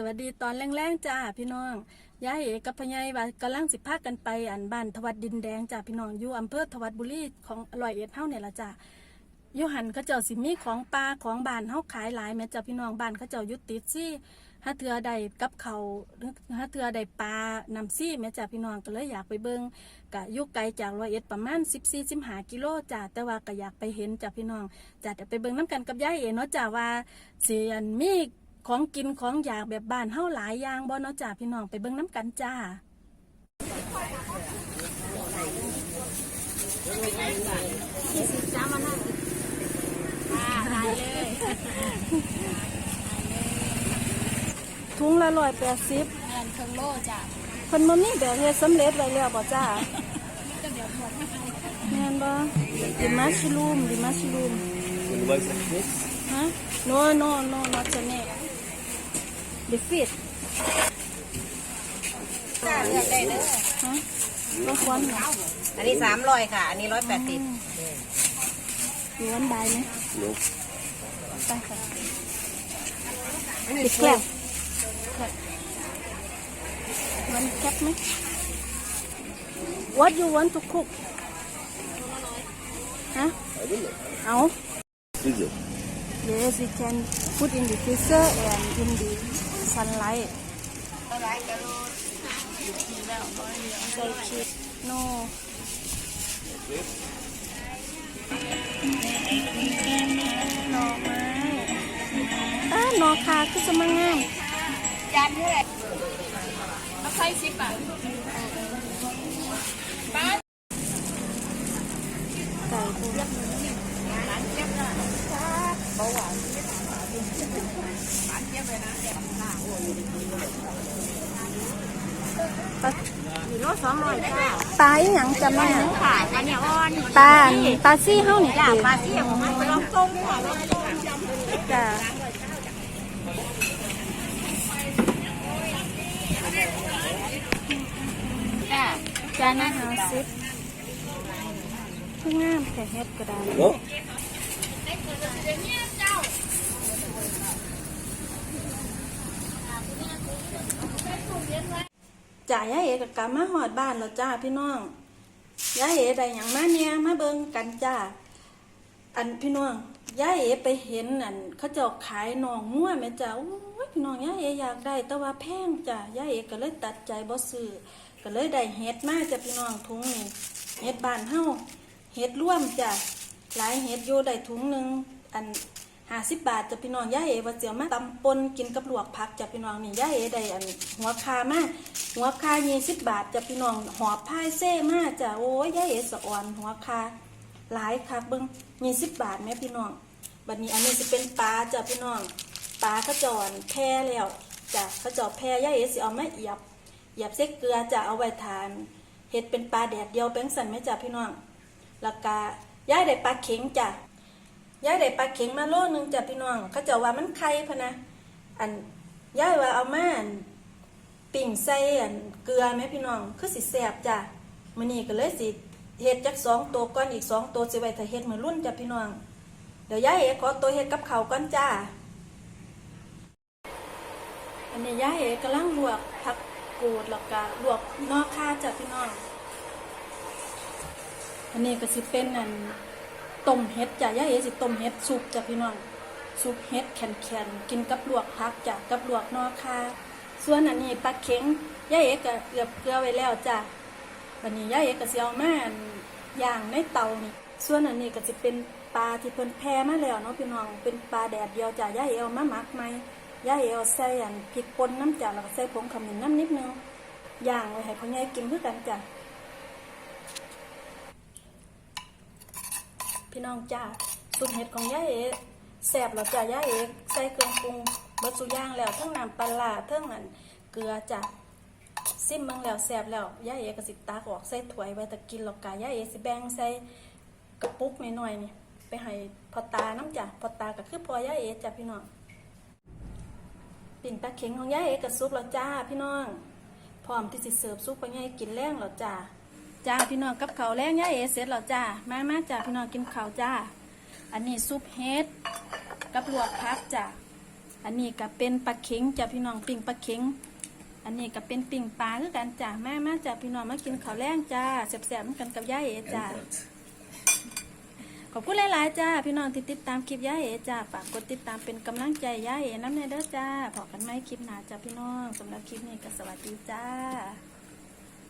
สวัสดีตอนแรงๆจ้าพี่น้องยายเอกกับพญายว่ากำลังสิพากันไปอันบ้านทวัดดินแดงจ้าพี่น้องอยู่อำเภอทวัดบุรีของร้อยเอ็ดเฮาเนี่ยละจ้ายูหันเขาเจ้าสิมีของปลาของบ้านเฮาขายหลายแม่จ้าพี่น้องบ้านเขาเจ้ายุติดซี่ถ้าเถือใดกับเขาวหรือถ้าเถือใดปลานำซี่แม่จ้าพี่น้องก็เลยอยากไปเบิ่งกะยู่ไกลจากร้อยเอ็ดประมาณ14 15กิโลจ้าแต่ว่าก็อยากไปเห็นจ้าพี่น้องจ้าเดี๋ยวไปเบิ่งน้ำกันกับยายเอเนาะจ้าว่าเสิอันมี ของกินของอยากแบบบ้านเฮาหลายอย่างบ่เนาะจ้าพี่น้องไปเบิ่งน้กันจ้ายี่สิบจ้ามานั่งอ่าได้เลยถุงละร้อยแปดสิบเงินเครื่องโลจ้ะเพิ่นบ่มีแบบเฮ็ดสำเร็จไว้แล้วบ่จ้าจะเดี๋ยวหมดให้แม่นบ่ดิมัชลูมดิมัชลูม Will you like some fish? ฮะ no no no not the neck the fish จ้าเลือกได้เลยฮะบ่ควรเหรออันนี้สามร้อยค่ะ อันนี้ร้อยแปดสิบอยู่วันใดไหม No. ไปค่ะติดแก้วมันแคบไหม What you want to cook ฮะ I don't know. เอา Is it? Yes, we can put in the freezer and in the sunlight. Say cheese. No. หน่อไม้อ้าหน่อคาคือสมังามจานเท่าไหร่เอาไข่สิบบาท ไก่ปู มี โลสองร้อยจ้าปลาอีหยังจะแม่ค่ะอันนี้อ่อนปลาอันปลาซี่เฮานี่จ้าติปลาที่ของมันลองต้มค่ะลองต้มจ้ะจ้าจานอาหารซิปคืองามแต่เฮ็ดก็ได้ No? จ่ายยายเอกับกลับมาหอดบ้านแล้วจ้าพี่น้องยายเอได้หยังมาเนี่ยมาเบิ่งกันจ้าอันพี่น้องยายเอไปเห็นอันเขาเจ้าขายนองงัวแม่จ้าโอ้ยพี่น้องยายเออยากได้ แต่ว่าแพงจ้ายายเอก็เลยตัดใจบ่ซื้อก็เลยได้เฮ็ดมาจ้ะพี่น้องถุงนี้เฮ็ดบ้านเฮาเฮ็ดร่วมจ้ะหลายเฮ็ดอยู่ได้ถุงหนึ่งอัน ห้าสิบบาทจะพี่น้องย่าเอว่าเจียวมาตำปนกินกับลวกผักจะพี่น้องนี่ย่าเอได้อันหัวคามาหัวคายี่สิบบาทจะพี่น้องหอบพายเซ่มาจะโอ้ยย่าเอสะอ่อนหัวคาหลายคักเบิ้งยี่สิบบาทแม่พี่น้องบัดนี้อันนี้จะเป็นปลาจะพี่น้องปลาเขาจอนแพร่แล้วจะเขาจอแพร่ย่าเอสิเอามาเอียบเอียบเส้เกลือจะเอาไว้ทานเฮ็ดเป็นปลาแดดเดียวแป้งสันไหมจ้ะพี่น้องแล้วก็ย่าได้ปลาเข็งจ้ะ ยายได้ปลาเข็งมาโลนึงจ้ะพี่น้อง เขาเจะว่ามันไข่พะนะ อันยายว่าเอามานปิ่งใส่อันเกลือไหมพี่น้อง คือสิแสบจ้ะมื้อนี้ก็เลยสิเฮ็ดจักสองตัวก่อนอีกสองตัวสิไว้ถ้าเฮ็ดมื้อรุ่นจ้ะพี่น้อง เดี๋ยวยายเอขอตัวเฮ็ดกับเขาก่อนจ้า อันนี้ยายเอ๋กำลังลวกผักกูดแล้วก็ลวกนอกค่าจ้ะพี่น้อง อันนี้ก็สิเป็นอัน ต้มเห็ดจ้ะย่าเอสิต้มเห็ดซุปจ้ะพี่น้องซุปเห็ดแข็งๆกินกับลวกผักจ้ะกับลวกนอคาส่วนอันนี้ปลาเข็งย่าเอก็เกลือบเกลือไว้แล้วจ้ะวันนี้ย่าเอก็สิเอามาอั่ย่างในเตานี่ส่วนอันนี้ก็จะเป็นปลาที่เพิ่นแพ่มาแล้วเนาะพี่น้องเป็นปลาแดดเดียวจ้ะย่าเอเอามาหมักไหมย่าเอเอาใส่อันพริกป่นน้ำจ้ะแล้วก็ใส่ผงขมิ้นน้ำนิดนึงย่างไว้ให้พ่อใหญ่กินคือกันจ้ะ พี่น้องจ้าซุปเห็ดของย่าเอ๋แซ่บแล้วจ้าย่าเอ๋ใส่เครื่องปรุงเบิดสุย่างแล้วทั้งน้ำปลาทั้งอันเกลือจ้ะซิมเบิ่งแล้วแซ่บแล้วย่าเอ๋ก็สิตักออกใส่ถ้วยไว้ตะกินแล้วกาย่าเอ๋สิแบ่งใส่กระปุกน้อยๆนี่ไปให้พอตาน้ำจ้ะพอตาก็คือพอย่าเอ๋จ้ะพี่น้องปิ่นตาเข็งของย่าเอ๋ก็ซุปแล้วจ้าพี่น้องพร้อมที่สิเสิร์ฟซุปไปให้กินแรงแล้วจ้า จ้าพี่น้องกับข้าแรงย่าเอเสร็จแล้วจ้ามามาจ้าพี่น้องกินข้าวจ้า อันนี้ซุปเฮ็ดกับลวกผักจ้าอันนี้ก็เป็นปลาเข็งจ้ะพี่น้องปิ้งปลาเข็งอันนี้ก็เป็นปิ้งปลาคือกันจ้ะแม่มาจ้ะพี่น้องมากินข้าวแรงจ้าแซ่บๆเหมือนกันกับย่าเอจ้าขอบคุณหลาย ๆ จ้า พี่น้องที่ติดตามคลิปย่าเอจ้าฝากกดติดตามเป็นกำลังใจย่าเอน้ำในเด้อจ้าพอกันไหมคลิปหน้าจ้าพี่น้องสำหรับคลิปนี้ก็สวัสดีจ้า